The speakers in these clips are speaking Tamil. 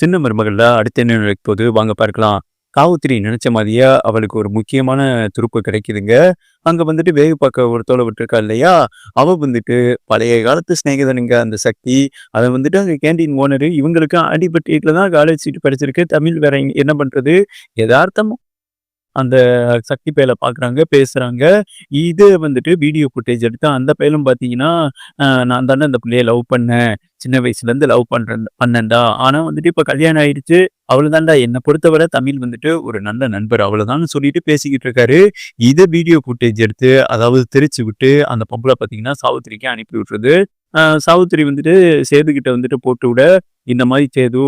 சின்ன மருமகள்ல அடுத்து என்ன நடக்க வாங்க பார்க்கலாம். காவத்திரி நினைச்ச மாதிரியே அவளுக்கு ஒரு முக்கியமான துருப்பு கிடைக்குதுங்க. அங்க வந்துட்டு வேவு பார்க்க ஒருத்தவள விட்டுருக்கா இல்லையா? அவ வந்துட்டு பழைய காலத்து சிநேகிதனுங்க அந்த சக்தி. அதை வந்துட்டு அங்கே கேண்டீன் ஓனரு இவங்களுக்கு ஆண்டிபட்டியில தான் காலேஜ் சீட்டு படிச்சிருக்கு தமிழ் வேற என்ன பண்றது? எதார்த்தமா அந்த சக்தி பயல பார்க்குறாங்க, பேசுகிறாங்க இது வந்துட்டு வீடியோ ஃபுட்டேஜ் எடுத்து அந்த பயலும் பார்த்தீங்கன்னா, நான் தானே அந்த பிள்ளைய லவ் பண்ணேன். சின்ன வயசுலேருந்து லவ் பண்ணுறேன் பண்ணேன்டா. ஆனால் வந்துட்டு இப்போ கல்யாணம் ஆயிடுச்சு. அவ்வளோதான்டா என்னை பொறுத்தவரை தமிழ் வந்துட்டு ஒரு நல்ல நண்பர் அவ்வளோதான்னு சொல்லிட்டு பேசிக்கிட்டு இருக்காரு. இதை வீடியோ ஃபுட்டேஜ் எடுத்து அதாவது திரிச்சு விட்டு அந்த பொம்பளை பார்த்தீங்கன்னா, சாவுத்திரிக்கு அனுப்பி விட்டுருது. சாவுத்திரி சாவித்திரி வந்துட்டு சேதுகிட்ட வந்துட்டு போட்டு விட இந்த மாதிரி சேது,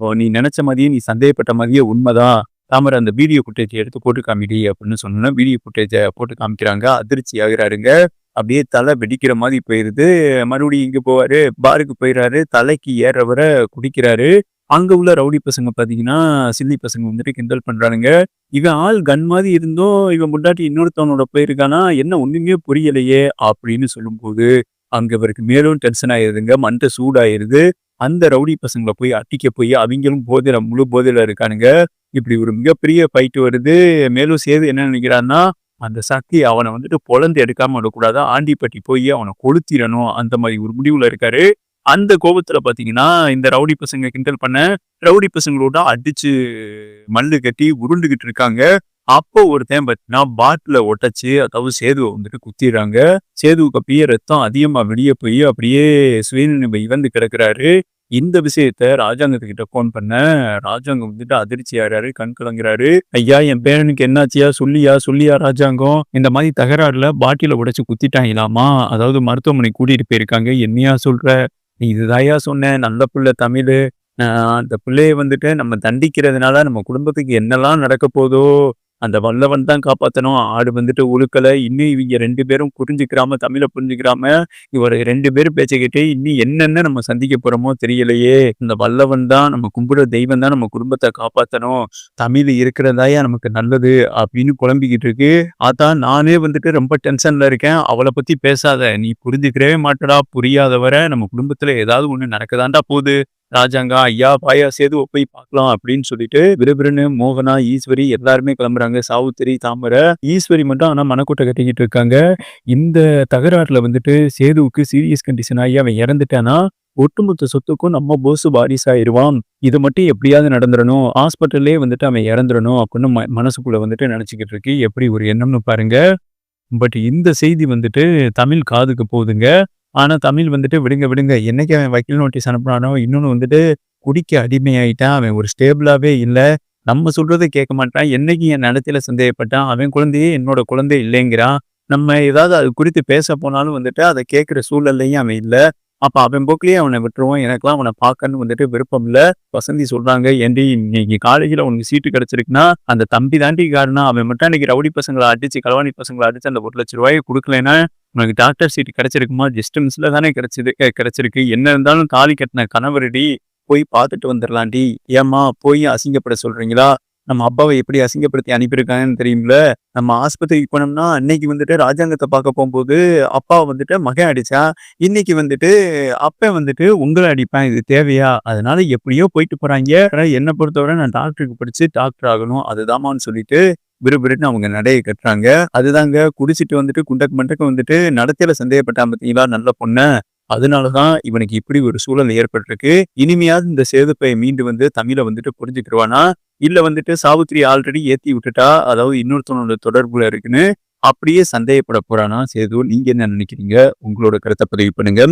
ஓ நீ நினச்ச மாதிரியே நீ சந்தேகப்பட்ட மாதிரியே உண்மைதான் தாமர அந்த வீடியோ ஃபுட்டேஜை எடுத்து போட்டு காமிடி அப்படின்னு சொன்னோம்னா வீடியோ ஃபுட்டேஜை போட்டு காமிக்கிறாங்க. அதிர்ச்சி ஆகுறாருங்க. அப்படியே தலை வெடிக்கிற மாதிரி போயிருது. மறுபடியும் இங்கே போவாரு? பாருக்கு போயிடுறாரு தலைக்கு ஏற வர குடிக்கிறாரு. அங்க உள்ள ரவுடி பசங்க பார்த்தீங்கன்னா, சில்லி பசங்க வந்துட்டு கிண்டல் பண்றானுங்க. இவன் ஆள் கன் மாதிரி இருந்தும், இவன் முண்டாட்டி இன்னொருத்தவனோட போயிருக்கானா, என்ன ஒண்ணுமே புரியலையே! அப்படின்னு சொல்லும்போது, அங்க இவருக்கு மேலும் டென்ஷன் ஆயிருதுங்க. மண்டை சூடாயிருது. அந்த ரவுடி பசங்களை போய் அட்டிக்க போய் அவங்களும் போதையில முழு போதையில இருக்கானுங்க. இப்படி ஒரு மிகப்பெரிய ஃபைட் வருது. மேலும் சேது என்ன நினைக்கிறான்னா அந்த சக்தி அவனை வந்துட்டு பொழந்து எடுக்காம விடக்கூடாது. ஆண்டிப்பட்டி போய் அவனை கொளுத்திடணும் அந்த மாதிரி ஒரு முடிவுல இருக்காரு. அந்த கோபத்துல பார்த்தீங்கன்னா, இந்த ரவுடி பசங்க கிண்டல் பண்ண, ரவுடி பசங்களோட அடிச்சு மல்லு கட்டி உருண்டுகிட்டு இருக்காங்க. அப்போ ஒருத்தன் பார்த்தீங்கன்னா, பாட்டில ஒட்டச்சு அதாவது சேதுவை வந்துட்டு குத்திடுறாங்க சேதுவுக்கு அப்படியே ரத்தம் அதிகமா வெளியே போய் அப்படியே சுயநினைவு இழந்து கிடக்குறாரு. இந்த விஷயத்த ராஜாங்கத்துக்கிட்ட ஃபோன் பண்ண ராஜாங்கம் வந்துட்டு அதிர்ச்சி ஆறாரு கண் கலங்குறாரு. "ஐயா என் பேரனுக்கு என்னாச்சியா சொல்லியா சொல்லியா ராஜாங்கம். இந்த மாதிரி தகராறுல பாட்டில உடைச்சு குத்திட்டாங்களாமா. அதாவது மருத்துவமனை கூட்டிட்டு போயிருக்காங்க. என்னையா சொல்ற? நீ இதுதாயா சொன்னேன். நல்ல புள்ள தமிழு. அந்த பிள்ளைய வந்துட்டு நம்ம தண்டிக்கிறதுனால நம்ம குடும்பத்துக்கு என்னலாம் நடக்க போதோ! அந்த வல்லவன் தான் காப்பாற்றணும் ஆடு வந்துட்டு உழுக்கல. இன்னும் இவங்க ரெண்டு பேரும் புரிஞ்சுக்கிறாம, தமிழ புரிஞ்சுக்கிறாம, இவர் ரெண்டு பேரும் பேச்சுக்கிட்டு இன்னும் என்னென்ன நம்ம சந்திக்க போறோமோ தெரியலையே! இந்த வல்லவன் தான் நம்ம கும்பிடுற தெய்வம் தான் நம்ம குடும்பத்தை காப்பாற்றணும் தமிழ் இருக்கிறதாயா நமக்கு நல்லது. அப்படின்னு குழம்பிக்கிட்டு இருக்கு. ஆத்தா நானே வந்துட்டு ரொம்ப டென்ஷன்ல இருக்கேன். அவளை பத்தி பேசாத. நீ புரிஞ்சுக்கிறவே மாட்டடா. புரியாத வர நம்ம குடும்பத்துல ஏதாவது ஒண்ணு நடக்குதாண்டா போகுது ராஜாங்கா ஐயா பாயா சேது போய் பார்க்கலாம் அப்படின்னு சொல்லிட்டு விருபிரனு மோகனா, ஈஸ்வரி எல்லாருமே கிளம்புறாங்க. சாவுத்திரி தாமர. ஈஸ்வரி மட்டும் ஆனா மனக்கோட்டை கட்டிக்கிட்டு இருக்காங்க. இந்த தகராறுல வந்துட்டு சேதுவுக்கு சீரியஸ் கண்டிஷன் ஆகி அவன் இறந்துட்டான்னா, ஒட்டுமொத்த சொத்துக்கும் நம்ம போஸ் வாரிசு ஆயிருவான். இது மட்டும் எப்படியாவது நடந்துடணும் ஹாஸ்பிட்டல்லே வந்துட்டு அவன் இறந்துடணும் அப்படின்னு ம மனசுக்குள்ள வந்துட்டு நினச்சிக்கிட்டு இருக்கு. எப்படி ஒரு எண்ணம்னு பாருங்க. பட் இந்த செய்தி வந்துட்டு தமிழ் காதுக்கு போகுதுங்க. ஆனால் தமிழ் வந்துட்டு விடுங்க விடுங்க. என்னைக்கு அவன் வக்கீல் நோட்டீஸ் அனுப்புனானோ, இன்னொன்று வந்துட்டு குடிக்க அடிமையாயிட்டான். அவன் ஒரு ஸ்டேபிளாகவே இல்லை நம்ம சொல்கிறத கேட்க மாட்டான் என்னைக்கு என் நடத்தையில சந்தேகப்பட்டான். அவன் குழந்தையே என்னோட குழந்தை இல்லைங்கிறான். நம்ம ஏதாவது அது குறித்து பேச போனாலும் வந்துட்டு அதை கேட்குற சூழல்லையும் அவன் இல்லை அப்போ அவன் போக்கிலேயே அவனை விட்டுருவோம். எனக்குலாம் அவனை பார்க்கணும்னு வந்துட்டு விருப்பம் இல்லை வசந்தி சொல்கிறாங்க "ஏன்டி இன்னைக்கு காலேஜில் உனக்கு சீட்டு கிடச்சிருக்குன்னா அந்த தம்பி தாண்டி காரணம். அவன் மட்டும் அன்னைக்கு ரவுடி பசங்களை அடிச்சு, கலவாணி பசங்களை அடிச்சு அந்த ஒரு லட்ச ரூபாயை கொடுக்கலன்னா உனக்கு டாக்டர் சீட் கிடைச்சிருக்குமா? ஜஸ்ட் மிஸ்ல தானே கிடைச்சது கிடச்சிருக்கு கிடைச்சிருக்கு. என்ன இருந்தாலும் தாலி கட்டின கணவரடி போய் பார்த்துட்டு வந்துடலாண்டி ஏம்மா போய் அசிங்கப்பட சொல்றீங்களா? நம்ம அப்பாவை எப்படி அசிங்கப்படுத்தி அனுப்பியிருக்காங்கன்னு தெரியும்ல. நம்ம ஆஸ்பத்திரிக்கு போனோம்னா, அன்னைக்கு வந்துட்டு ராஜாங்கத்தை பார்க்க போகும்போது அப்பா வந்துட்டு மகன் அடிச்சான். இன்னைக்கு வந்துட்டு அப்பா வந்துட்டு உங்களை அடிப்பேன் இது தேவையா? அதனால எப்படியோ போயிட்டு போகிறாங்க என்னை என்ன பொறுத்தவரை நான் டாக்டருக்கு படிச்சு டாக்டர் ஆகணும். அதுதாம்மான்னு சொல்லிட்டு விறுவிறுன்னு அவங்க நடையை கட்டுறாங்க. அதுதாங்க குடிச்சிட்டு வந்துட்டு குண்டக்கு மண்டக்கு வந்துட்டு நடத்தையில சந்தேகப்பட்டான் பார்த்தீங்களா நல்ல பொண்ணு அதனாலதான் இவனுக்கு இப்படி ஒரு சூழல் ஏற்பட்டிருக்கு. இனிமையாவது இந்த சேதுப்பை மீண்டு வந்து தமிழ வந்துட்டு புரிஞ்சுக்கிருவானா? இல்ல வந்துட்டு சாவித்திரி ஆல்ரெடி ஏத்தி விட்டுட்டா. அதாவது இன்னொருத்தனோட தொடர்புல இருக்குன்னு, அப்படியே சந்தேகப்பட போறானா சேது? நீங்க என்ன நினைக்கிறீங்க உங்களோட கருத்தை பதிவு பண்ணுங்க.